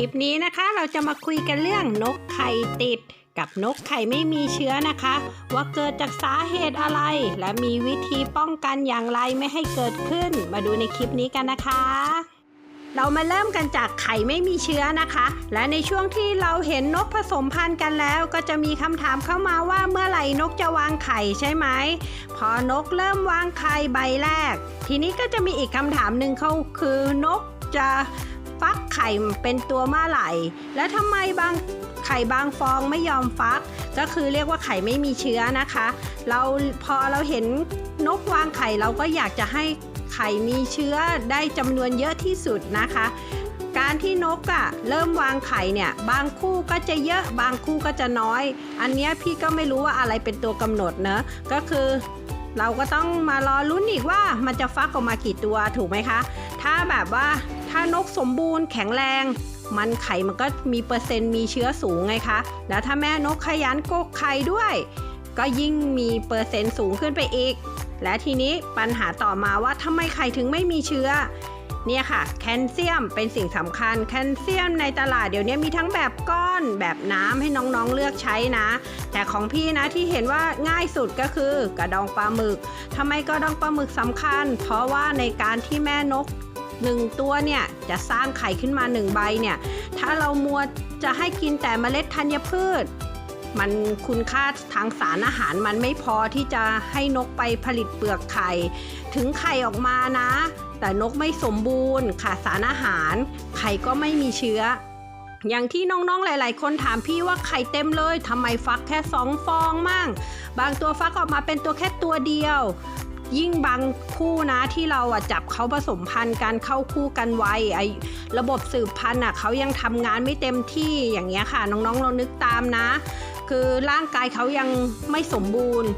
ลิปนี้นะคะ เราจะมาคุยกันเรื่องนกไข่ติด กับนกไข่ไม่มีเชื้อนะคะ ว่าเกิดจากสาเหตุอะไร และมีวิธีป้องกันอย่างไรไม่ให้เกิดขึ้น มาดูในคลิปนี้กันนะคะเรามาเริ่มกันจากไข่ไม่มีเชื้อนะคะ และในช่วงที่เราเห็นนกผสมพันธุ์กันแล้ว ก็จะมีคำถามเข้ามาว่าเมื่อไหร่นกจะวางไข่ใช่ไหม พอนกเริ่มวางไข่ใบแรก ทีนี้ก็จะมีอีกคำถามหนึ่งเขาคือนกจะ ฟักไข่เป็นตัวเมื่อไหร่ และทำไมบางไข่บางฟองไม่ยอมฟัก ก็คือเรียกว่าไข่ไม่มีเชื้อนะคะ เราพอเราเห็นนกวางไข่เราก็อยากจะให้ไข่มีเชื้อได้จำนวนเยอะที่สุดนะคะ การที่นกอะ่ะเริ่มวางไข่เนี่ย บางคู่ก็จะเยอะบางคู่ก็จะน้อย อันนี้พี่ก็ไม่รู้ว่าอะไรเป็นตัวกำหนดเนอะก็คือเราก็ต้องมารอลุ้นอีกว่ามันจะฟักออกมากี่ตัวถูกไหมคะ ถ้าแบบว่า ถ้านกสมบูรณ์แข็งแรง มันไข่มันก็มีเปอร์เซ็นต์มีเชื้อสูงไงคะ แล้วถ้าแม่นกขยันกกไข่ด้วย ก็ยิ่งมีเปอร์เซ็นต์สูงขึ้นไปอีก และทีนี้ปัญหาต่อมาว่าทำไมไข่ถึงไม่มีเชื้อเนี่ยค่ะแคลเซียมเป็นสิ่งสำคัญแคลเซียมในตลาดเดี๋ยวนี้มีทั้งแบบก้อนแบบน้ำให้น้องๆเลือกใช้นะ แต่ของพี่นะที่เห็นว่าง่ายสุดก็คือกระดองปลาหมึกทำไมกระดองปลาหมึกสำคัญ เพราะว่าในการที่แม่นก หนึ่งตัวเนี่ยจะสร้างไข่ขึ้นมาหนึ่งใบเนี่ยถ้าเรามัวจะให้กินแต่เมล็ดธัญพืช มันคุณค่าทางสารอาหารมันไม่พอที่จะให้นกไปผลิตเปลือกไข่ ถึงไข่ออกมานะ แต่นกไม่สมบูรณ์ขาดสารอาหาร ไข่ก็ไม่มีเชื้ออย่างที่น้องๆ หลาย ๆ คนถามพี่ว่าไข่เต็มเลยทำไมฟักแค่สองฟองมั่ง บางตัวฟักออกมาเป็นตัวแค่ตัวเดียว ยิ่งบางคู่นะที่เราอะจับเขาผสมพันธุ์กันเข้าคู่กันไวไอระบบสืบพันธุ์อะเขายังทำงานไม่เต็มที่อย่างเงี้ยค่ะ น้องๆเรานึกตามนะ คือร่างกายเขายังไม่สมบูรณ์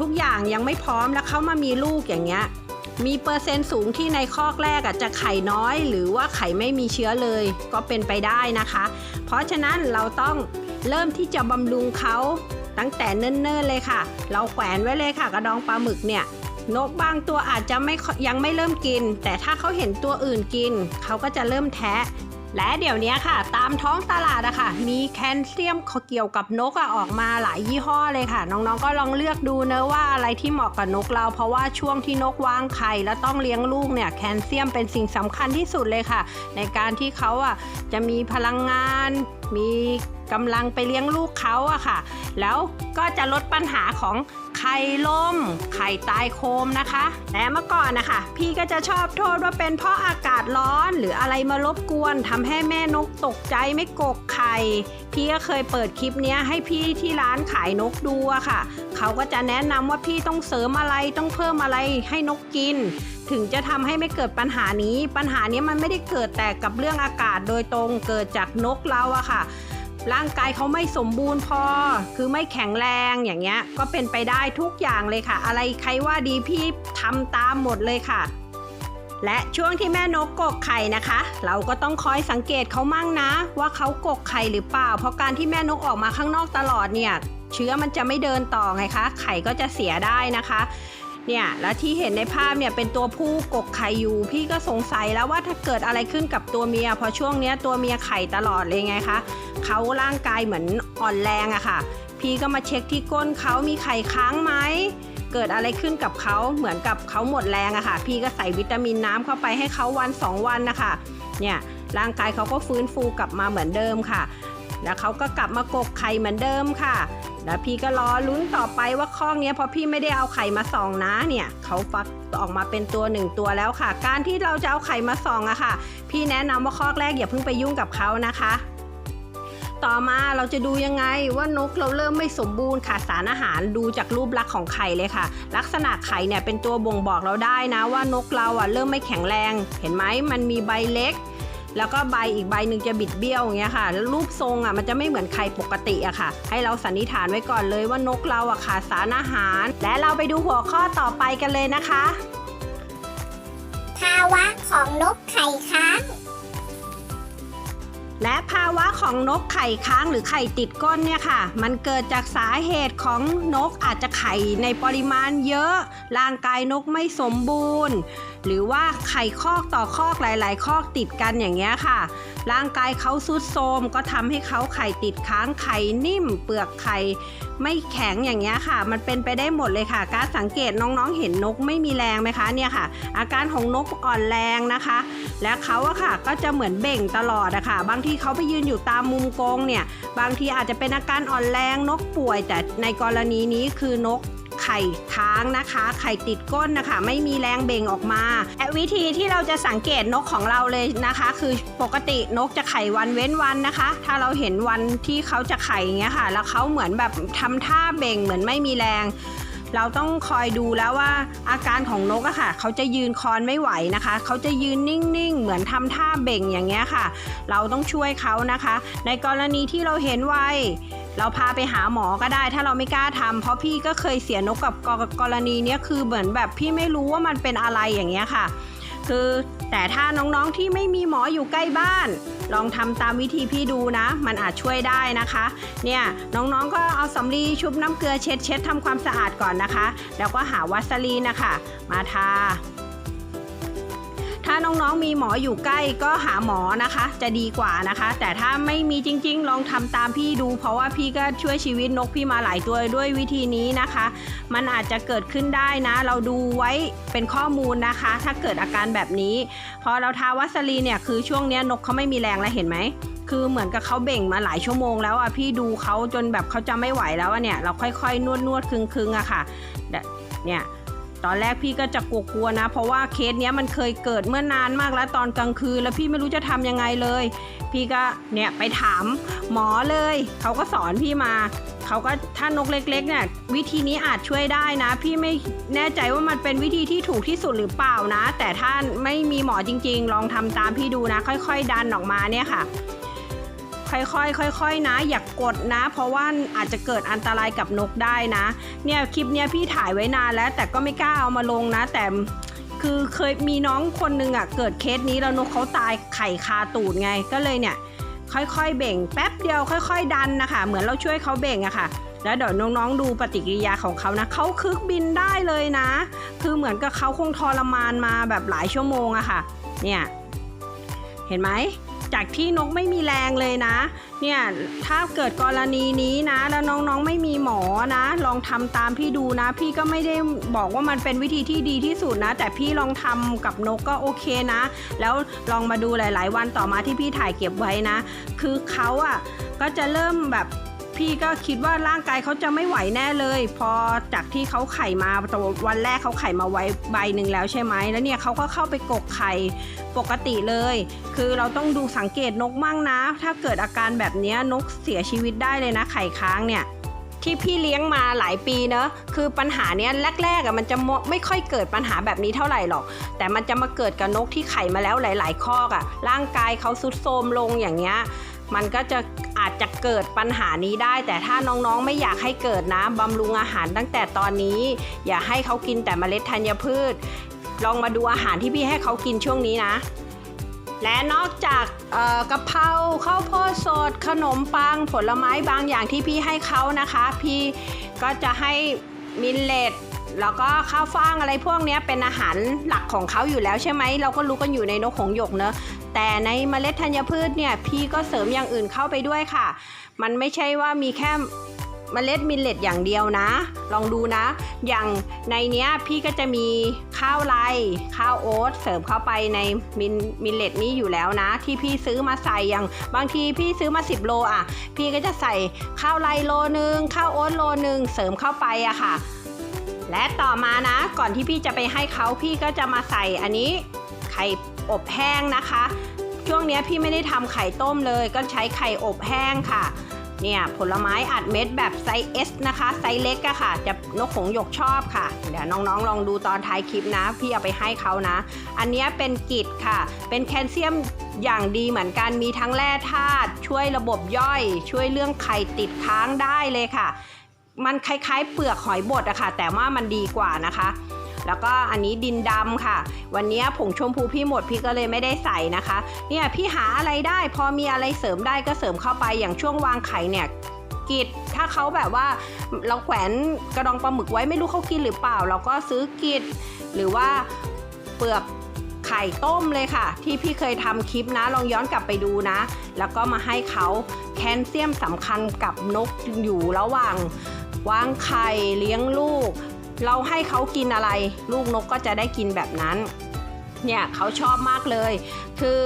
ทุกอย่างยังไม่พร้อมแล้วเขามามีลูกอย่างเงี้ยมีเปอร์เซ็นต์สูงที่ในคอกแรกอะจะไข่น้อยหรือว่าไข่ไม่มีเชื้อเลยก็เป็นไปได้นะคะ เพราะฉะนั้นเราต้องเริ่มที่จะบำรุงเขา ตั้งแต่เนิ่นๆเลยค่ะ เราแขวนไว้เลยค่ะ กระดองปลาหมึกเนี่ยนกบางตัวอาจจะไม่ยังไม่เริ่มกิน แต่ถ้าเขาเห็นตัวอื่นกิน เขาก็จะเริ่มแทะและเดี๋ยวนี้ค่ะ ตามท้องตลาดอะค่ะ มีแคลเซียมเกี่ยวกับนกอะออกมาหลายยี่ห้อเลยค่ะ น้องๆก็ลองเลือกดูเนะว่าอะไรที่เหมาะกับนกเรา เพราะว่าช่วงที่นกวางไข่แล้วต้องเลี้ยงลูกเนี่ยแคลเซียมเป็นสิ่งสำคัญที่สุดเลยค่ะ ในการที่เขาอะจะมีพลังงาน มี กำลังไปเลี้ยงลูกเขาอะค่ะ แล้วก็จะลดปัญหาของไข่ล่มไข่ตายโคมนะคะ แต่เมื่อก่อนนะคะ พี่ก็จะชอบโทษว่าเป็นเพราะอากาศร้อนหรืออะไรมารบกวนทำให้แม่นกตกใจไม่กกไข่ พี่ก็เคยเปิดคลิปนี้ให้พี่ที่ร้านขายนกดูอะค่ะ เขาก็จะแนะนำว่าพี่ต้องเสริมอะไรต้องเพิ่มอะไรให้นกกิน ถึงจะทำให้ไม่เกิดปัญหานี้ ปัญหานี้มันไม่ได้เกิดแต่กับเรื่องอากาศโดยตรงเกิดจากนกเราอะค่ะ ร่างกายเขาไม่สมบูรณ์พอ คือไม่แข็งแรงอย่างเงี้ย ก็เป็นไปได้ทุกอย่างเลยค่ะ อะไรใครว่าดีพี่ทำตามหมดเลยค่ะ และช่วงที่แม่นกกกไข่นะคะ เราก็ต้องคอยสังเกตเขามั่งนะ ว่าเขากกไข่หรือเปล่า เพราะการที่แม่นกออกมาข้างนอกตลอดเนี่ยเชื้อมันจะไม่เดินต่อไงคะ ไข่ก็จะเสียได้นะคะ เนี่ยแล้วที่เห็นในภาพเนี่ยเป็นตัวผู้กกไข่อยู่ พี่ก็สงสัยแล้วว่าถ้าเกิดอะไรขึ้นกับตัวเมีย พอช่วงเนี้ยตัวเมียไข่ตลอดเลยไงคะเขาร่างกายเหมือนอ่อนแรงอะค่ะ พี่ก็มาเช็คที่ก้นเขามีไข่ค้างไหมเกิดอะไรขึ้นกับเขาเหมือนกับเขาหมดแรงอะค่ะ พี่ก็ใส่วิตามินน้ำเข้าไปให้เขาวันสองวันนะคะเนี่ยร่างกายเขาก็ฟื้นฟูกลับมาเหมือนเดิมค่ะ แล้วเขาก็กลับมากกไข่เหมือนเดิมค่ะ แล้วพี่ก็รอลุ้นต่อไปว่าข้องเนี้ยพอพี่ไม่ได้เอาไข่มาส่องนะเนี่ยเขาฟักออกมาเป็นตัวหนึ่งตัวแล้วค่ะ การที่เราจะเอาไข่มาส่องอะค่ะ พี่แนะนำว่าข้อแรกอย่าเพิ่งไปยุ่งกับเขานะคะต่อมาเราจะดูยังไงว่านกเราเริ่มไม่สมบูรณ์ขาดสารอาหารดูจากรูปลักษณ์ของไข่เลยค่ะ ลักษณะไข่เนี่ยเป็นตัวบ่งบอกเราได้นะว่านกเราอะเริ่มไม่แข็งแรง เห็นไหมมันมีใบเล็ก แล้วก็ใบอีกใบหนึ่งจะบิดเบี้ยวอย่างเงี้ยค่ะแล้วรูปทรงอะมันจะไม่เหมือนไข่ปกติอะค่ะ ให้เราสันนิษฐานไว้ก่อนเลยว่านกเราอะขาดสารอาหาร และเราไปดูหัวข้อต่อไปกันเลยนะคะ ภาวะของนกไข่ค้างและภาวะของนกไข่ค้างหรือไข่ติดก้นเนี่ยค่ะ มันเกิดจากสาเหตุของนกอาจจะไข่ในปริมาณเยอะ ร่างกายนกไม่สมบูรณ์หรือว่าไข่คอกต่อคอกหลาย ๆ คอกติดกันอย่างเงี้ยค่ะ ร่างกายเขาซุดโทมก็ทำให้เขาไข่ติดค้างไข่นิ่ม เปลือกไข่ไม่แข็งอย่างเงี้ยค่ะ มันเป็นไปได้หมดเลยค่ะ การสังเกตน้องๆเห็นนกไม่มีแรงไหมคะเนี่ยค่ะ อาการของนกอ่อนแรงนะคะ และเขาอะค่ะก็จะเหมือนเบ่งตลอดอะค่ะ บางทีเขาไปยืนอยู่ตามมุมกรงเนี่ย บางทีอาจจะเป็นอาการอ่อนแรงนกป่วย แต่ในกรณีนี้คือนก ข่ค้างนะคะ ไข่ติดก้นนะคะ ไม่มีแรงเบ่งออกมาและวิธีที่เราจะสังเกตนกของเราเลยนะคะ คือปกตินกจะไข่วันเว้นวันนะคะ ถ้าเราเห็นวันที่เขาจะไข่อย่างเงี้ยค่ะ แล้วเขาเหมือนแบบทำท่าเบ่งเหมือนไม่มีแรง เราต้องคอยดูแล้วว่าอาการของนกอะค่ะ เขาจะยืนคอนไม่ไหวนะคะ เขาจะยืนนิ่งๆ เหมือนทำท่าเบ่งอย่างเงี้ยค่ะ เราต้องช่วยเขานะคะ ในกรณีที่เราเห็นไว เราพาไปหาหมอก็ได้ ถ้าเราไม่กล้าทำเพราะพี่ก็เคยเสียนกกับกกรณีเนี้ยคือเหมือนแบบพี่ไม่รู้ว่ามันเป็นอะไรอย่างเงี้ยค่ะ คือแต่ถ้าน้องๆที่ไม่มีหมออยู่ใกล้บ้าน ลองทำตามวิธีพี่ดูนะ มันอาจช่วยได้นะคะ เนี่ยน้องๆก็เอาสำลีชุบน้ำเกลือเช็ดเช็ดทำความสะอาดก่อนนะคะ แล้วก็หาวัสลีนนะคะมาทา ถ้าน้องๆมีหมออยู่ใกล้ก็หาหมอนะคะ จะดีกว่านะคะ แต่ถ้าไม่มีจริงๆ ลองทำตามพี่ดู เพราะว่าพี่ก็ช่วยชีวิตนกพี่มาหลายตัวด้วยวิธีนี้นะคะ มันอาจจะเกิดขึ้นได้นะ เราดูไว้เป็นข้อมูลนะคะ ถ้าเกิดอาการแบบนี้ พอเราทาวัสลีเนี่ยคือช่วงนี้นกเขาไม่มีแรงแล้วเห็นไหมคือเหมือนกับเขาเบ่งมาหลายชั่วโมงแล้วอะพี่ดูเขาจนแบบเขาจะไม่ไหวแล้วอะเนี่ยเราค่อยๆนวดนวดๆคึงๆอะค่ะเนี่ย ตอนแรกพี่ก็จะกลัวๆนะ เพราะว่าเคสเนี้ยมันเคยเกิดเมื่อนานมากแล้วตอนกลางคืน แล้วพี่ไม่รู้จะทำยังไงเลย พี่ก็เนี่ยไปถามหมอเลยเขาก็สอนพี่มาเขาก็ถ้านกเล็กๆเนี่ยวิธีนี้อาจช่วยได้นะ พี่ไม่แน่ใจว่ามันเป็นวิธีที่ถูกที่สุดหรือเปล่านะ แต่ถ้าไม่มีหมอจริง ๆ ลองทำตามพี่ดูนะ ค่อย ๆ ดันออกมาเนี่ยค่ะ ค่อยๆค่อย ๆ นะ อย่ากกดนะ เพราะว่าอาจจะเกิดอันตรายกับนกได้นะ เนี่ยคลิปเนี้ยพี่ถ่ายไว้นานแล้วแต่ก็ไม่กล้าเอามาลงนะ แต่คือเคยมีน้องคนหนึงอะเกิดเคสนี้แล้วนกเขาตายไข่คาตูดไงก็เลยเนี่ย ค่อยๆเบ่งแป๊บเดียวค่อย ๆ ดันนะคะ เหมือนเราช่วยเขาเบ่งอะค่ะ แล้วเดี๋ยวน้องๆดูปฏิกิริยาของเขานะเขาคึกบินได้เลยนะ คือเหมือนกับเขาคงทรมานมาแบบหลายชั่วโมงอะค่ะ เนี่ย เห็นไหม จากที่นกไม่มีแรงเลยนะ เนี่ยถ้าเกิดกรณีนี้นะ แล้วน้องๆไม่มีหมอนะ ลองทำตามพี่ดูนะ พี่ก็ไม่ได้บอกว่ามันเป็นวิธีที่ดีที่สุดนะ แต่พี่ลองทำกับนกก็โอเคนะ แล้วลองมาดูหลาย ๆ วันต่อมาที่พี่ถ่ายเก็บไว้นะ คือเขาอะก็จะเริ่มแบบ พี่ก็คิดว่าร่างกายเขาจะไม่ไหวแน่เลย พอจากที่เขาไข่มาตัววันแรกเขาไข่มาไว้ใบหนึ่งแล้วใช่ไหมแล้วเนี่ยเขาก็เข้าไปกกไข่ปกติเลย คือเราต้องดูสังเกตนกมั่งนะ ถ้าเกิดอาการแบบนี้นกเสียชีวิตได้เลยนะไข่ค้างเนี่ยที่พี่เลี้ยงมาหลายปีเนอะคือปัญหาเนี้ยแรกๆอะมันจะมไม่ค่อยเกิดปัญหาแบบนี้เท่าไหร่หรอก แต่มันจะมาเกิดกับนกที่ไข่มาแล้วหลายๆคอกอะร่างกายเขาสุดโทรมลงอย่างเงี้ยมันก็จะ อาจจะเกิดปัญหานี้ได้ แต่ถ้าน้องๆไม่อยากให้เกิดนะบำรุงอาหารตั้งแต่ตอนนี้ อย่าให้เขากินแต่เมล็ดธัญพืช ลองมาดูอาหารที่พี่ให้เขากินช่วงนี้นะและนอกจากกะเพราข้าวโพดสด ขนมปังผลไม้บางอย่างที่พี่ให้เขานะคะ พี่ก็จะให้มิลเลต แล้วก็ข้าวฟ่างอะไรพวกนี้เป็นอาหารหลักของเขาอยู่แล้วใช่ไหมเราก็รู้กันอยู่ในนกของหยกเนอะแต่ในเมล็ดธัญพืชเนี่ยพี่ก็เสริมอย่างอื่นเข้าไปด้วยค่ะ มันไม่ใช่ว่ามีแค่เมล็ดมิลเลตอย่างเดียวนะ ลองดูนะ อย่างในเนี้ยพี่ก็จะมีข้าวไรข้าวโอ๊ตเสริมเข้าไปในมินมิลเลตนี้อยู่แล้วนะ ที่พี่ซื้อมาใส่อย่างบางทีพี่ซื้อมา 10 โลอะ พี่ก็จะใส่ข้าวไรโลนึงข้าวโอ๊ตโลนึงเสริมเข้าไปอะค่ะ และต่อมานะ ก่อนที่พี่จะไปให้เขาพี่ก็จะมาใส่อันนี้ไข่อบแห้งนะคะ ช่วงนี้พี่ไม่ได้ทำไข่ต้มเลย ก็ใช้ไข่อบแห้งค่ะเนี่ยผลไม้อัดเม็ดแบบไซส์ S นะคะ ไซส์เล็กอะค่ะ จะนกหงหยกชอบค่ะ เดี๋ยวน้องๆ ลองดูตอนท้ายคลิปนะ พี่เอาไปให้เขานะ อันนี้เป็นกิดค่ะ เป็นแคลเซียมอย่างดีเหมือนกันมีทั้งแร่ธาตุช่วยระบบย่อย ช่วยเรื่องไข่ติดค้างได้เลยค่ะ มันคล้ายๆ เปลือกหอยบดอะค่ะ แต่ว่ามันดีกว่านะคะ แล้วก็อันนี้ดินดำค่ะ วันนี้ผงชมพูพี่หมดพี่ก็เลยไม่ได้ใส่นะคะ เนี่ยพี่หาอะไรได้พอมีอะไรเสริมได้ก็เสริมเข้าไปอย่างช่วงวางไข่เนี่ยกิดถ้าเขาแบบว่าเราแขวนกระดองปลาหมึกไว้ไม่รู้เขากินหรือเปล่า เราก็ซื้อกิดหรือว่าเปลือกไข่ต้มเลยค่ะ ที่พี่เคยทำคลิปนะ ลองย้อนกลับไปดูนะ แล้วก็มาให้เขาแคลเซียมสำคัญกับนกอยู่ระหว่าง วางไข่เลี้ยงลูก เราให้เขากินอะไร ลูกนกก็จะได้กินแบบนั้นเนี่ยเขาชอบมากเลย คือ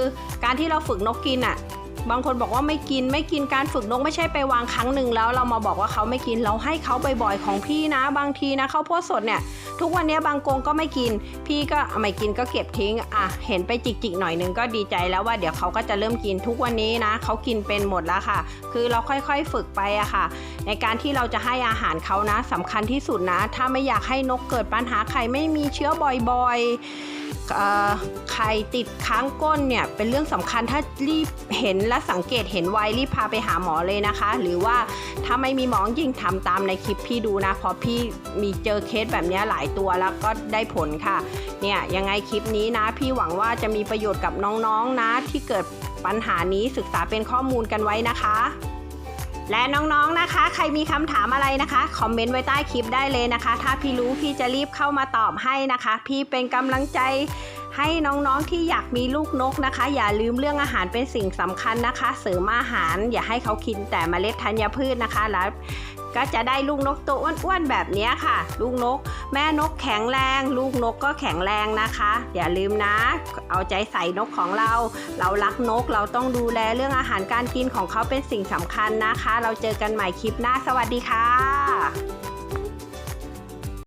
การที่เราฝึกนกกินอะ่ะ บางคนบอกว่าไม่กินไม่กินการฝึกนกไม่ใช่ไปวางครั้งหนึ่งแล้วเรามาบอกว่าเขาไม่กินเราให้เขาบ่อยๆของพี่นะ บางทีนะข้าวโพดสดเนี่ย ทุกวันนี้บางกงก็ไม่กิน พี่ก็ไม่กินก็เก็บทิ้งอะเห็นไปจิกๆหน่อยนึงก็ดีใจแล้วว่าเดี๋ยวเขาก็จะเริ่มกินทุกวันนี้นะเขากินเป็นหมดแล้วค่ะ คือเราค่อยๆฝึกไปอะค่ะ ในการที่เราจะให้อาหารเขานะสำคัญที่สุดนะ ถ้าไม่อยากให้นกเกิดปัญหาไข่ไม่มีเชื้อบ่อยๆ เอ่อไข่ติดค้างก้นเนี่ยเป็นเรื่องสำคัญถ้ารีบเห็นและสังเกตเห็นไวรีบพาไปหาหมอเลยนะคะ หรือว่าถ้าไม่มีหมอยิ่งทำตามในคลิปพี่ดูนะเพราะพี่มีเจอเคสแบบนี้หลายตัวแล้วก็ได้ผลค่ะเนี่ยยังไงคลิปนี้นะ พี่หวังว่าจะมีประโยชน์กับน้องๆนะที่เกิดปัญหานี้ศึกษาเป็นข้อมูลกันไว้นะคะ และน้องๆนะคะ ใครมีคำถามอะไรนะคะ คอมเมนต์ไว้ใต้คลิปได้เลยนะคะ ถ้าพี่รู้พี่จะรีบเข้ามาตอบให้นะคะ พี่เป็นกำลังใจให้น้องๆที่อยากมีลูกนกนะคะ อย่าลืมเรื่องอาหารเป็นสิ่งสำคัญนะคะ เสริมอาหารอย่าให้เขากินแต่เมล็ดธัญพืชนะคะ แล้ว ก็จะได้ลูกนกตัวอ้วนๆแบบนี้ค่ะ ลูกนก แม่นกแข็งแรง ลูกนกก็แข็งแรงนะคะ อย่าลืมนะ เอาใจใส่นกของเรา เรารักนกเราต้องดูแลเรื่องอาหารการกินของเขาเป็นสิ่งสำคัญนะคะ เราเจอกันใหม่คลิปหน้าสวัสดีค่ะ